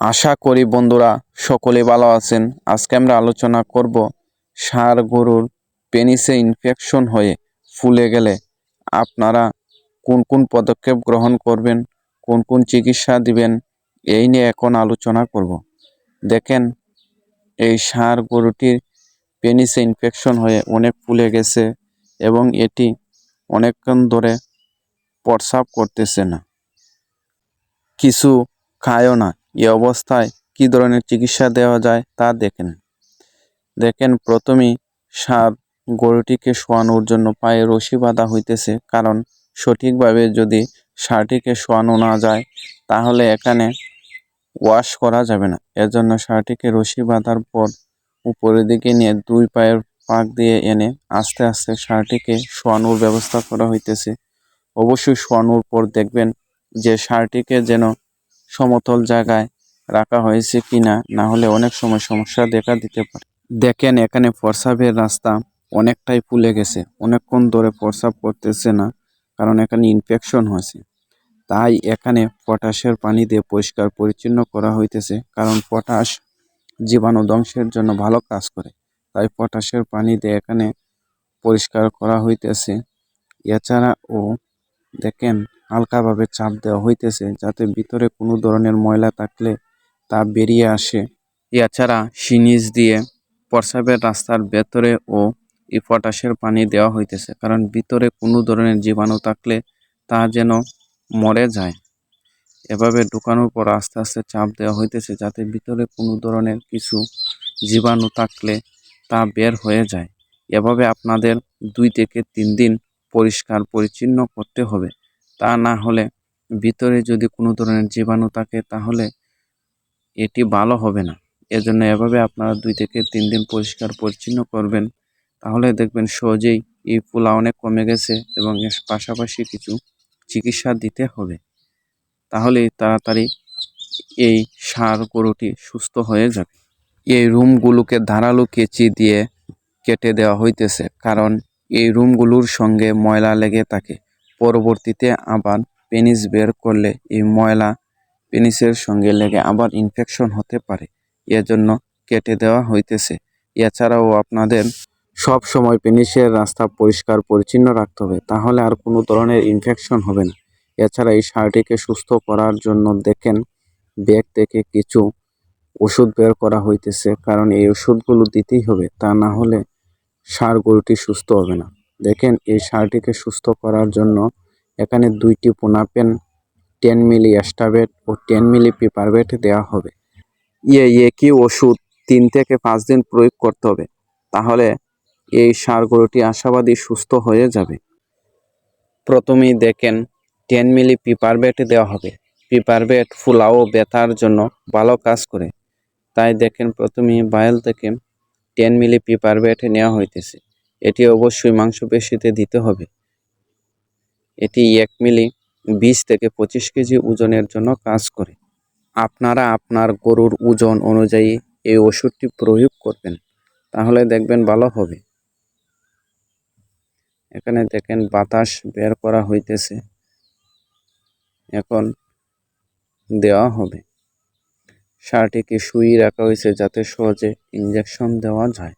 আশা করি বন্ধুরা সকলে ভালো আছেন। আজকে আমরা আলোচনা করব ষাঁড় গরুর পেনিসে ইনফেকশন হয়ে ফুলে গেলে। আপনারা কোন কোন পদক্ষেপ গ্রহণ করবেন, কোন কোন চিকিৎসা দিবেন, এই নিয়ে এখন আলোচনা করব। দেখেন, এই ষাঁড় গরুটির পেনিসে ইনফেকশন হয়ে অনেক ফুলে গেছে এবং এটি অনেকক্ষণ ধরে প্রস্রাব করতেছে না। কিছু খায়ও না। এই অবস্থায় কী ধরনের চিকিৎসা দেওয়া যায় তা দেখেন। দেখেন, প্রথমেই সার গরুটিকে শোয়ানোর জন্য পায়ে রশি বাঁধা হইতেছে। কারণ, সঠিকভাবে যদি সারটিকে শোয়ানো না যায়, তাহলে এখানে ওয়াশ করা যাবে না। এজন্য সারটিকে রশি বাঁধার পর উপরের দিকে নিয়ে দুই পায়ের পাক দিয়ে এনে আস্তে আস্তে সারটিকে শোয়ানোর ব্যবস্থা করা হইতেছে। অবশ্যই শোয়ানোর পর দেখবেন যে সারটিকে যেন সমতল জায়গায় রাখা হয়েছে কিনা, না হলে অনেক সময় সমস্যা দেখা দিতে পারে। দেখেন, এখানে প্রস্রাবের রাস্তা অনেকটাই ফুলে গেছে। অনেকক্ষণ ধরে প্রস্রাব করতেছে না, কারণ এখানে ইনফেকশন হয়েছে। তাই এখানে পটাশের পানি দিয়ে পরিষ্কার পরিচ্ছন্ন করা হইতেছে, কারণ পটাশ জীবাণু ধ্বংসের জন্য ভালো কাজ করে। তাই পটাশের পানি দিয়ে এখানে পরিষ্কার করা হইতেছে। এছাড়াও দেখেন হালকাভাবে চাপ দেওয়া হইতেছে যাতে ভিতরে কোনো ধরনের ময়লা থাকলে তা বেরিয়ে আসে। এছাড়া সিনিজ দিয়ে প্রস্রাবের রাস্তার ভেতরে ও এই পটাশের পানি দেওয়া হইতেছে, কারণ ভিতরে কোনো ধরনের জীবাণু থাকলে তা যেন মরে যায়। এভাবে ঢুকানোর পর আস্তে আস্তে চাপ দেওয়া হইতেছে যাতে ভিতরে কোনো ধরনের কিছু জীবাণু থাকলে তা বের হয়ে যায়। এভাবে আপনাদের দুই থেকে তিন দিন পরিষ্কার পরিচ্ছন্ন করতে হবে। তা না হলে ভিতরে যদি কোনো ধরনের জীবাণু থাকে তাহলে এটি ভালো হবে না। এজন্য এভাবে আপনারা দুই থেকে তিন দিন পরিষ্কার পরিচ্ছন্ন করবেন। তাহলে দেখবেন সহজেই এই ফুলা অনেক কমে গেছে এবং এর পাশাপাশি কিছু চিকিৎসা দিতে হবে। তাহলেই তাড়াতাড়ি এই সার গরুটি সুস্থ হয়ে যাবে। এই রুমগুলোকে ধারালো কেচি দিয়ে কেটে দেওয়া হইতেছে, কারণ এই রুমগুলোর সঙ্গে ময়লা লেগে থাকে। পরবর্তীতে আবার পেনিস বের করলে এই ময়লা পেনিসের সঙ্গে লেগে আবার ইনফেকশন হতে পারে। এজন্য কেটে দেওয়া হইতেছে। এছাড়াও আপনাদের সব সময় পেনিসের রাস্তা পরিষ্কার পরিচ্ছন্ন রাখতে হবে, তাহলে আর কোনো ধরনের ইনফেকশন হবে না। এছাড়া এই সারটিকে সুস্থ করার জন্য দেখেন, ব্যাগ থেকে কিছু ওষুধ বের করা হইতেছে, কারণ এই ওষুধগুলো দিতেই হবে, তা না হলে সার গরুটি সুস্থ হবে না। দেখেন, এই সারটিকে সুস্থ করার জন্য এখানে দুইটি পোনাপেন, টেন মিলি অ্যাস্টাবেট ও টেন মিলি পিপারবেট দেওয়া হবে। ইয়ে একই ওষুধ? তিন থেকে পাঁচ দিন প্রয়োগ করতে হবে। তাহলে এই সার গরুটি আশাবাদী সুস্থ হয়ে যাবে। প্রথমেই দেখেন, টেন মিলি পিপারবেট দেওয়া হবে। পিপারবেট ফুলা ও ব্যথার জন্য ভালো কাজ করে। তাই দেখেন, প্রথমেই বায়াল থেকে টেন মিলি পিপারবেট নেওয়া হইতেছে। এটি অবশ্যই মাংসপেশিতে দিতে হবে। এটি এক মিলি বিশ থেকে পঁচিশ কেজি ওজনের জন্য কাজ করে। আপনারা আপনার গরুর ওজন অনুযায়ী এই ওষুধটি প্রয়োগ করবেন, তাহলে দেখবেন ভালো হবে। এখানে দেখেন বাতাস বের করা হইতেছে। এখন দেওয়া হবে। সারটিকে শুয়ে রাখা হয়েছে যাতে সহজে ইঞ্জেকশন দেওয়া যায়।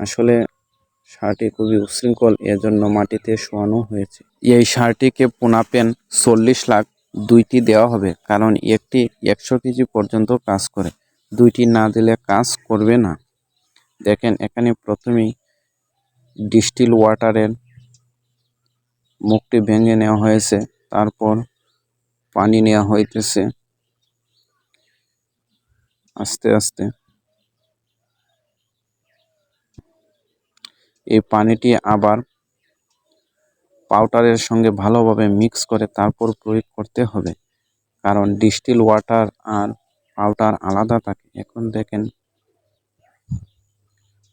আসলে সারটি খুবই উশৃঙ্খল, এজন্য মাটিতে শোয়ানো হয়েছে। এই সারটিকে পোনাপেন চল্লিশ লাখ দুইটি দেওয়া হবে, কারণ একটি একশো কেজি পর্যন্ত কাজ করে, দুইটি না দিলে কাজ করবে না। দেখেন, এখানে প্রথমেই ডিস্টিল ওয়াটারের মুখটি ভেঙে নেওয়া হয়েছে, তারপর পানি নেওয়া হইতেছে। আস্তে আস্তে এই পানিটি আবার পাউডারের সঙ্গে ভালোভাবে মিক্স করে তারপর প্রয়োগ করতে হবে। কারণ ডিস্টিল ওয়াটার আর পাউডার আলাদা থাকে। এখন দেখেন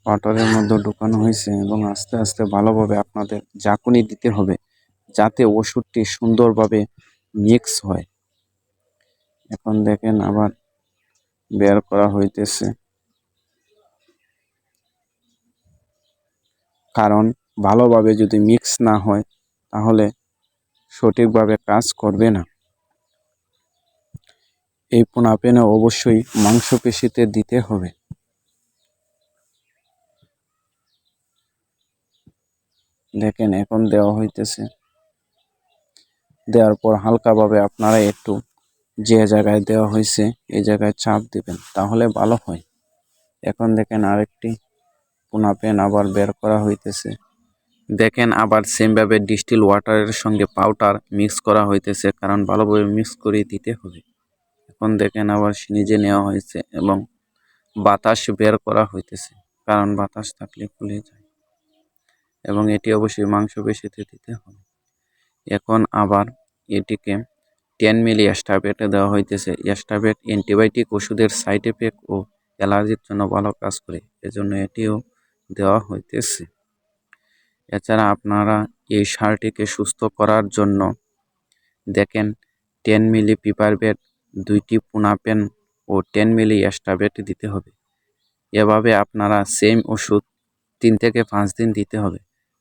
পাউডারের মধ্যে ঢুকানো হয়েছে এবং আস্তে আস্তে ভালোভাবে আপনাদের জাকুনি দিতে হবে যাতে ওষুধটি সুন্দরভাবে মিক্স হয়। এখন দেখেন আবার বের করা হইতেছে। কারণ ভালোভাবে যদি মিক্স না হয়, তাহলে সঠিকভাবে কাজ করবে না। এই পোনা পেনে অবশ্যই মাংসপেশিতে দিতে হবে। দেখেন, এখন দেওয়া হইতেছে। দেওয়ার পর হালকাভাবে আপনারা একটু যে জায়গায় দেওয়া হয়েছে এই জায়গায় চাপ দিবেন, তাহলে ভালো হয়। এখন দেখেন আরেকটি পোনা পেন আবার বের করা হইতেছে। দেখেন আবার সেমভাবে ডিস্টিল ওয়াটারের সঙ্গে পাউডার মিক্স করা হইতেছে, কারণ ভালোভাবে মিক্স করে দিতে হবে। এখন দেখেন আবার নিজে নেওয়া হয়েছে এবং বাতাস বের করা হইতেছে, কারণ বাতাস থাকলে ফুলে যায়। এবং এটি অবশ্যই মাংস পেশিতে দিতে হবে। এখন আবার এটিকে টেন মিলি অ্যাস্টাবেটে দেওয়া হইতেছে। অ্যাস্টাবেট অ্যান্টিবায়োটিক ওষুধের সাইড এফেক্ট ও অ্যালার্জির জন্য ভালো কাজ করে, এজন্য এটিও দেওয়া হইতেছে। এছাড়া আপনারা এই সারটিকে সুস্থ করার জন্য দেখেন টেন মিলি পিপার পিপারবেট দুইটি পুনাপেন ও টেন মিলি অ্যাস্টাবেট দিতে হবে। এভাবে আপনারা সেম ওষুধ তিন থেকে পাঁচ দিন দিতে হবে,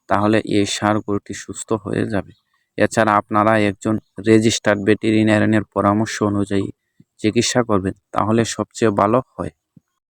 তাহলে এই সার গরুটি সুস্থ হয়ে যাবে। এছাড়া আপনারা একজন রেজিস্টার্ড ভেটেরিনারিয়ানের পরামর্শ অনুযায়ী চিকিৎসা করবেন, তাহলে সবচেয়ে ভালো হয়।